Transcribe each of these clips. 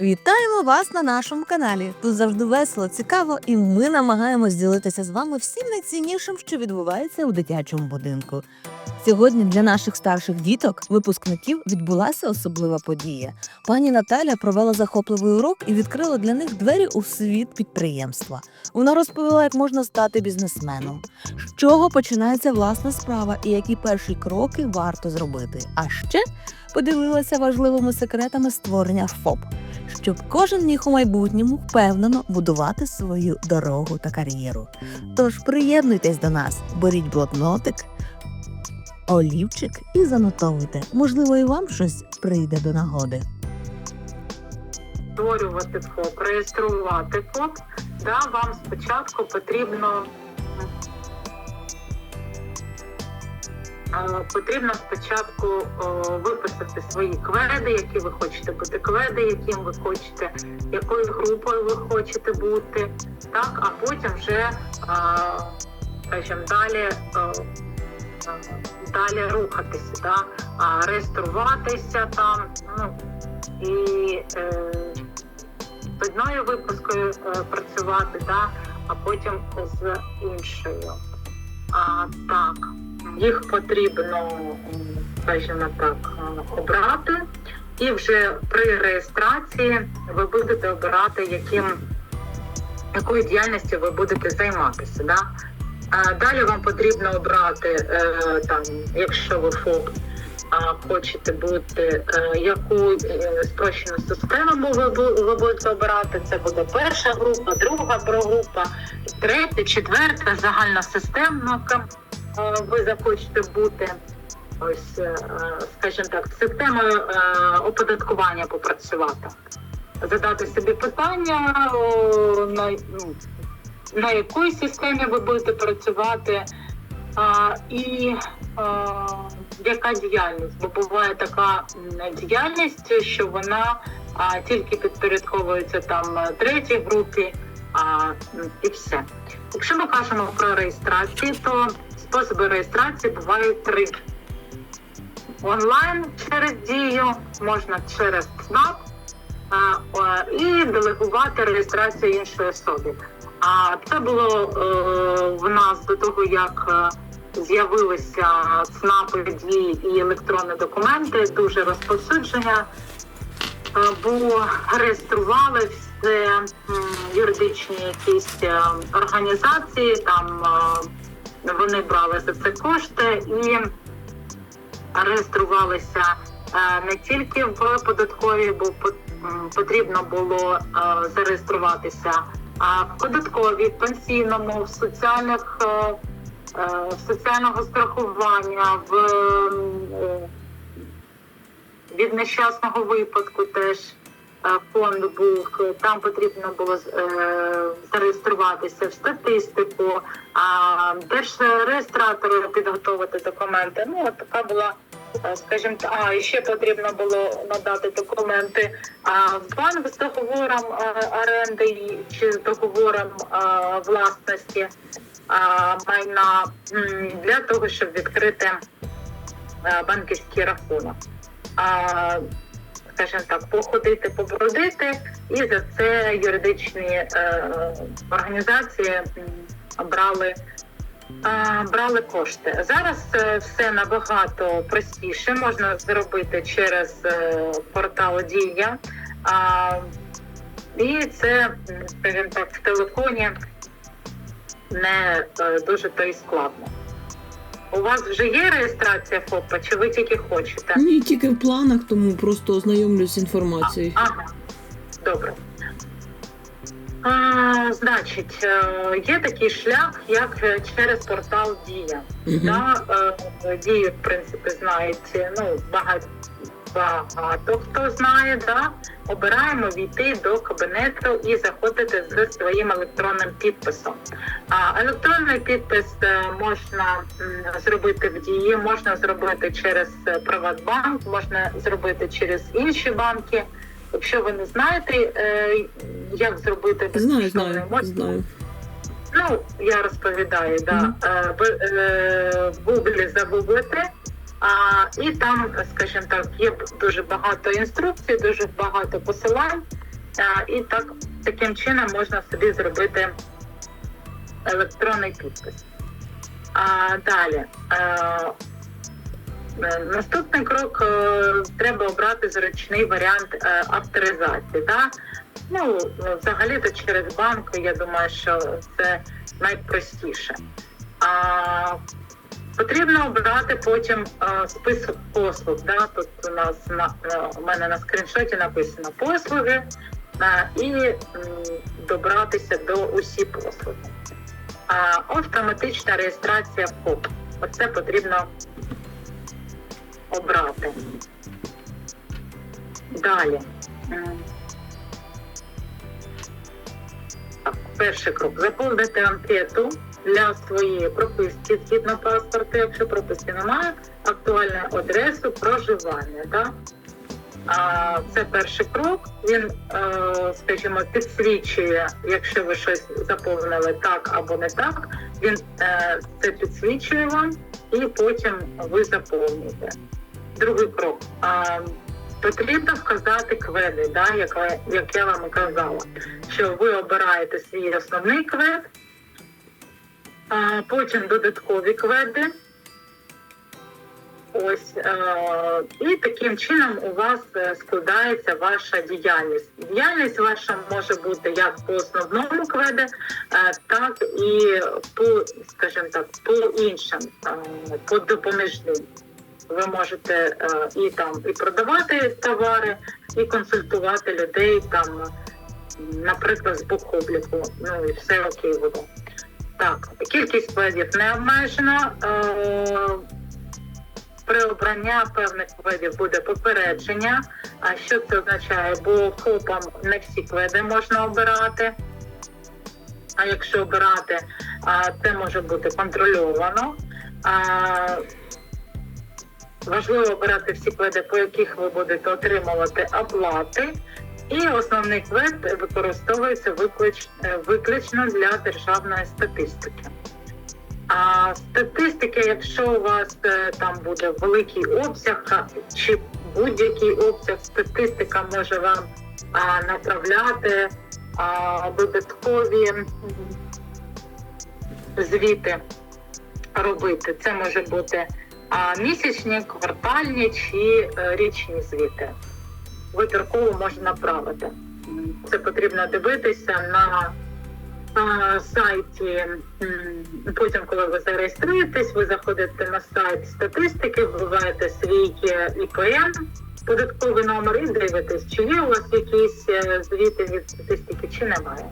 Вітаємо вас на нашому каналі. Тут завжди весело, цікаво, і ми намагаємось ділитися з вами всім найціннішим, що відбувається у дитячому будинку. Сьогодні для наших старших діток, випускників, відбулася особлива подія. Пані Наталя провела захопливий урок і відкрила для них двері у світ підприємства. Вона розповіла, як можна стати бізнесменом, з чого починається власна справа і які перші кроки варто зробити. А ще поділилася важливими секретами створення ФОП, щоб кожен міг у майбутньому впевнено будувати свою дорогу та кар'єру. Тож приєднуйтесь до нас, беріть блокнотик, олівчик і занотовуйте. Можливо, і вам щось прийде до нагоди. створювати ФОП, реєструвати ФОП, да, вам спочатку потрібно потрібно спочатку е, виписати свої кведи, які ви хочете бути кведи, яким ви хочете, якою групою ви хочете бути, так, а потім вже, е, скажімо, далі. е, е, Далі рухатися, да? реєструватися там, ну, і е, з одною випускою е, працювати, да, а потім з іншою. А, так, їх потрібно, скажімо так, обрати, і вже при реєстрації ви будете обирати, яким, якою діяльністю ви будете займатися. Да? Далі вам потрібно обрати, е, там, якщо ви ФОП, хочете бути, е, яку е, спрощену систему ви, бу- будете обирати. Це буде перша група, друга група, третя, четверта, загальна системна, ви захочете бути. Ось, е, скажімо так, з системою е, оподаткування попрацювати. Задати собі питання, на, ну, на якій системі ви будете працювати, і яка діяльність? Бо буває така діяльність, що вона тільки підпорядковується там е, третій групі, а, і все. Якщо ми кажемо про реєстрацію, то способи реєстрації бувають три. Онлайн через дію, можна через ЦНАП і делегувати реєстрацію іншої особи. А це було е, в нас до того, як е, з'явилися ЦНАПи дії і електронні документи, дуже розповсюдження, е, бо реєстрували все юридичні якісь організації, там вони брали за це кошти і реєструвалися е, не тільки в податковій, бо по- потрібно було е, зареєструватися а в податковій, в пенсійному, в соціальних е, в соціального страхування, в від нещасного випадку теж фонд був. Там потрібно було е, зареєструватися в статистику, а держреєстратору підготовити документи. Ну, от така була. е, Скажімо, так, а ще потрібно було надати документи а, банк з договором е, оренди чи з договором е, власності майна для того, щоб відкрити е, банківський рахунок. Скажімо так, походити, побродити, і за це юридичні е, організації брали. е, Брали кошти зараз. е, Все набагато простіше можна зробити через е, портал Дія, і це, скажімо так, в телефоні не дуже то і складно. У вас вже є реєстрація ФОПа, чи ви тільки хочете? Ні, тільки в планах, тому просто ознайомлюсь з інформацією. Ага, добре. А, значить, е, є такий шлях, як е, через портал Дія. Угу. Да, е, дію, в принципі, знають ну, багато, багато хто знає. Да? Обираємо війти до кабінету і заходити з своїм електронним підписом. А електронний підпис е, можна зробити в дії, можна зробити через е, Приватбанк, можна зробити через інші банки. Якщо ви не знаєте, е, як зробити Знаю, безкоштовний, знаю, можна знаю. Ну, я розповідаю, да. Ви, е, в Гуглі загуглите, а, і там, скажімо так, є дуже багато інструкцій, дуже багато посилань. Е, І так таким чином можна собі зробити електронний підпис. А далі. е, е, Наступний крок е, треба обрати зручний варіант е, авторизації. Да? Ну, взагалі то через банк, я думаю, що це найпростіше. А, потрібно обрати потім е, список послуг. Да? Тут у нас на, е, у мене на скріншоті написано послуги е, і м, добратися до усі послуги. А, автоматична реєстрація ФОП. Оце потрібно обрати. Далі. Так, перший крок. Заповнити анкету для своєї прописки згідно паспорту, якщо прописки немає, актуальну адресу проживання. Да? А, це перший крок. Він, е, скажімо, підсвічує, якщо ви щось заповнили так або не так, він е, це підсвічує вам і потім ви заповнюєте. Другий крок. Потрібно вказати кведи, да, як, як я вам і казала, що ви обираєте свій основний квед, потім додаткові кведи. Ось е, і таким чином у вас е, складається ваша діяльність. Діяльність ваша може бути як по основному кведе, так і по, скажімо так, по іншим, е, по допоміжним. Ви можете і там і продавати товари, і консультувати людей там, наприклад, з бухобліку. Ну і все окей буде. Так, кількість кведів не обмежена. Е, при обрання певних кведів буде попередження. А що це означає? Бо ФОПам не всі кведи можна обирати. А якщо обирати, це може бути контрольовано. Важливо обирати всі кведи, по яких ви будете отримувати оплати. І основний квед використовується е, виключно для державної статистики. А статистики, якщо у вас е, там буде великий обсяг чи будь-який обсяг, статистика може вам а, направляти а, додаткові звіти робити. Це може бути а, місячні, квартальні чи е, річні звіти. Вибірково можна направити. Це потрібно дивитися на сайті. Потім, коли ви зареєструєтесь, ви заходите на сайт статистики, вбиваєте свій е, ІПН, податковий номер і дивитесь, чи є у вас якісь е, звіти від статистики, чи немає.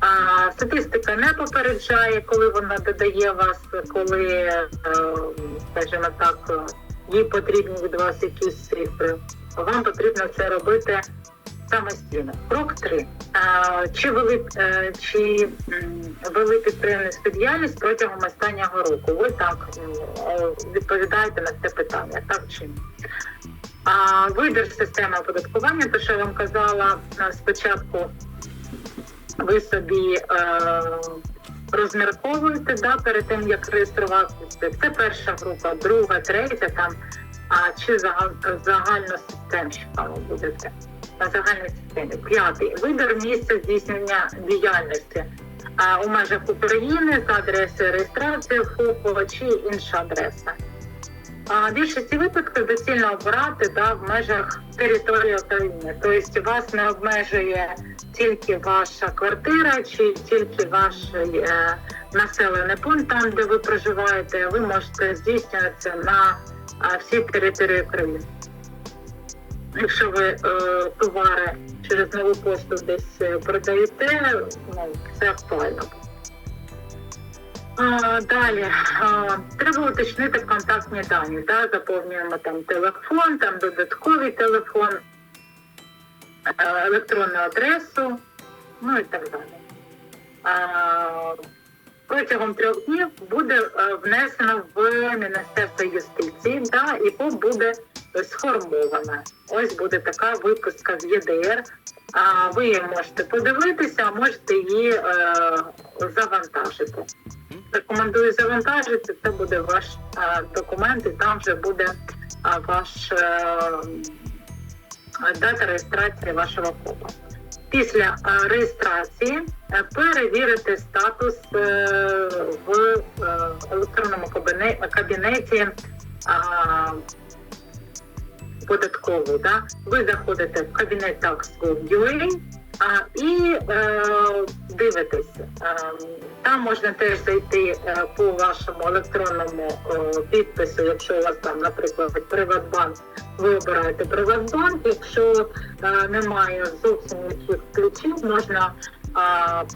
А статистика не попереджає, коли вона додає вас, коли, е, скажімо так, е, їй потрібні від вас якісь цифри. Вам потрібно це робити самостійно. Крок 3. А, чи вели, е, чи вели підприємницьку діяльність протягом останнього року? Ви так е, відповідаєте на це питання, так чи ні? А вибір системи оподаткування, то що я вам казала е, спочатку, ви собі е, розмірковуєте да, перед тим, як реєструватися. Це перша група, друга, третя там. А чи загал, загальносистемщика ви будете? на загальній системі. П'ятий вибір місця здійснення діяльності а, у межах України за адресою реєстрації ФОПу чи інша адреса. А більшості випадків доцільно обирати да, в межах території України. Тобто вас не обмежує тільки ваша квартира чи тільки ваш е, населений пункт, там де ви проживаєте. Ви можете здійснювати на а, всій території України. Якщо ви е, товари через нову пошту десь е, продаєте, ну це актуально. А, далі а, треба уточнити контактні дані. Да? Заповнюємо там телефон, там додатковий телефон, е, електронну адресу, ну і так далі. А, протягом трьох днів буде е, внесено в Міністерство юстиції, да, і ПОП буде сформована. Ось буде така виписка з ЄДР. А ви її можете подивитися, а можете її е, завантажити. Рекомендую завантажити, це буде ваш е, документ, і там вже буде е, ваш е, дата реєстрації вашого ФОПа. Після е, реєстрації е, перевірити статус е, в електронному кабіне- кабінеті. Да? Ви заходите в кабінет Tax.gov.ua і е, дивитесь. Е, там можна теж зайти е, по вашому електронному підпису, якщо у вас там, наприклад, Приватбанк, ви обираєте Приватбанк. Якщо немає зовсім яких ключів, можна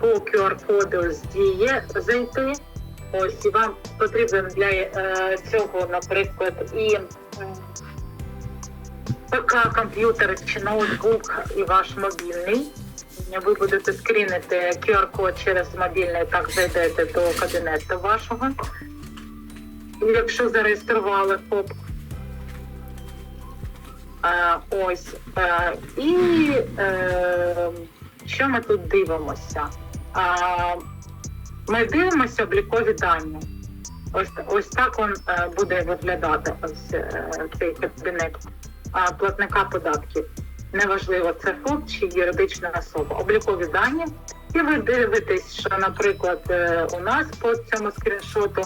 по QR-коду з дії зайти. Ось і вам потрібен для цього, наприклад, і ПК, комп'ютер чи ноутбук і ваш мобільний. Ви будете скрінити QR-код через мобільний, так зайдете до кабінету вашого. Якщо зареєстрували ФОП. Е, ось. Е, і е, що ми тут дивимося? Ми дивимося облікові дані. Ось, ось так він буде виглядати ось цей кабінет платника податків. Неважливо, це ФОП чи юридична особа. Облікові дані. І ви дивитесь, що, наприклад, е, у нас по цьому скріншоту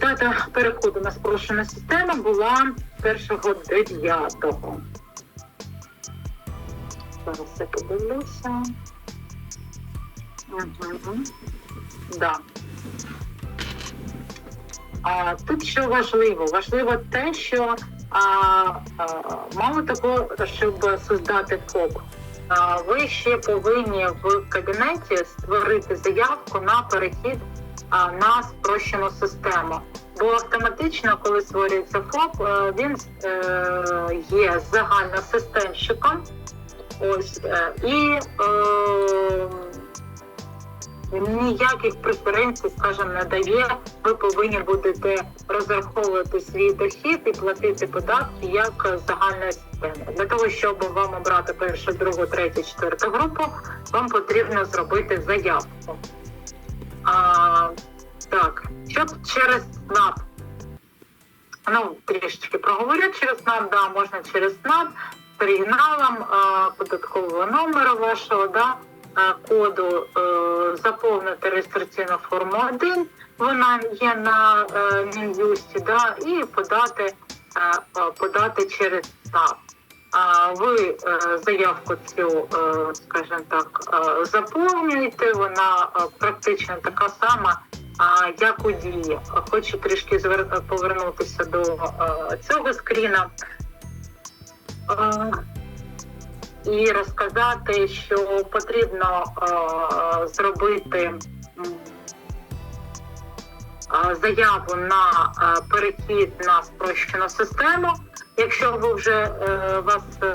дата переходу на спрощену систему була 1.9. Зараз я подивлюся. Угу. Да. А, тут що важливо? Важливо те, що а, а, мало того, щоб создати ФОП, а, ви ще повинні в кабінеті створити заявку на перехід а, на спрощену систему. Бо автоматично, коли створюється ФОП, е, він е, є загальносистемщиком. Ось е, і е, ніяких преференцій, скажімо, не дає. Ви повинні будете розраховувати свій дохід і платити податки як загальної системи. Для того, щоб вам обрати першу, другу, третю, четверту групу, вам потрібно зробити заявку. А, так, щоб через СНАП, ну трішечки проговорю через СНАП, да, можна через СНАП з оригіналом а, податкового номеру вашого, да, коду е, заповнити реєстраційну форму 1, вона є на е, Мін'юсті, да, і подати, е, подати через СНАП. А ви заявку цю, скажімо так, заповнюєте. Вона практично така сама, як у дії. Хочу трішки повернутися до цього скріна і розказати, що потрібно е, зробити. е, Заяву на е, перехід на спрощену систему. Якщо ви вже е, вас е,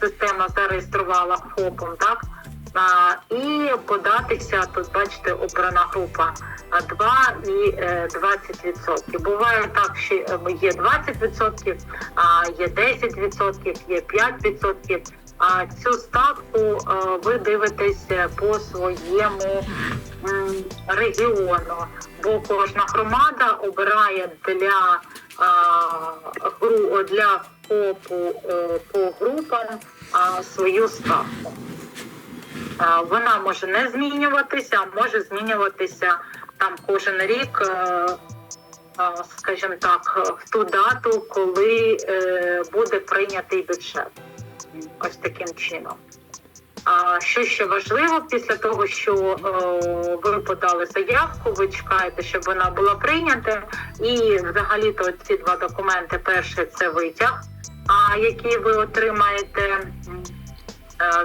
система зареєструвала ФОПом, так і податися, тут бачите, обрана група а, 2 і е, 20%. Буває так, що е, є 20%, а є 10%, є 5%. А цю ставку е, ви дивитеся по своєму регіону, бо кожна громада обирає для для ФОПу е, по групам свою ставку. Вона може не змінюватися, а може змінюватися там кожен рік, е, скажімо так, в ту дату, коли е, буде прийнятий бюджет. Ось таким чином. А що ще важливо, після того, що е, ви подали заявку, ви чекаєте, щоб вона була прийнята. І взагалі-то ці два документи: перший це витяг, а який ви отримаєте е,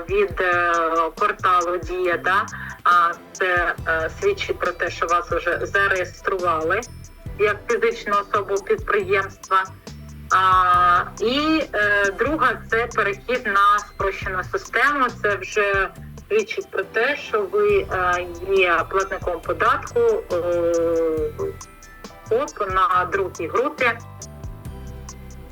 від е, порталу Дія, да? а це е, свідчить про те, що вас вже зареєстрували як фізичну особу підприємства. А, і е, друга це перехід на спрощену систему. Це вже свідчить про те, що ви е, є платником податку е, ФОП на другій групі,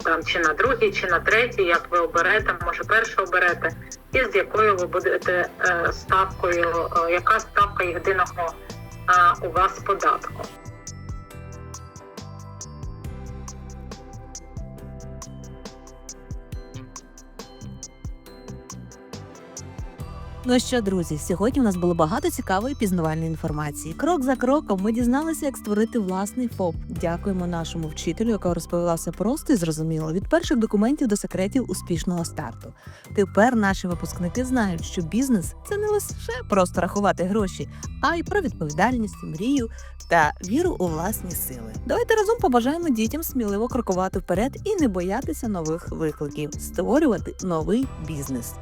там чи на другій, чи на третій, як ви оберете, може перше оберете, і з якою ви будете е, ставкою, е, яка ставка єдиного е, у вас податку. Ну що, друзі, сьогодні у нас було багато цікавої пізнавальної інформації. Крок за кроком ми дізналися, як створити власний ФОП. Дякуємо нашому вчителю, яка розповіла все просто і зрозуміло від перших документів до секретів успішного старту. Тепер наші випускники знають, що бізнес це не лише просто рахувати гроші, а й про відповідальність, мрію та віру у власні сили. Давайте разом побажаємо дітям сміливо крокувати вперед і не боятися нових викликів, створювати новий бізнес.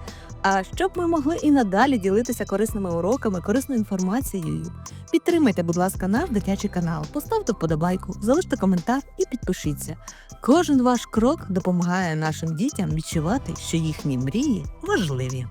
А щоб ми могли і надалі ділитися корисними уроками, корисною інформацією, підтримайте, будь ласка, наш дитячий канал, поставте вподобайку, залиште коментар і підпишіться. Кожен ваш крок допомагає нашим дітям відчувати, що їхні мрії важливі.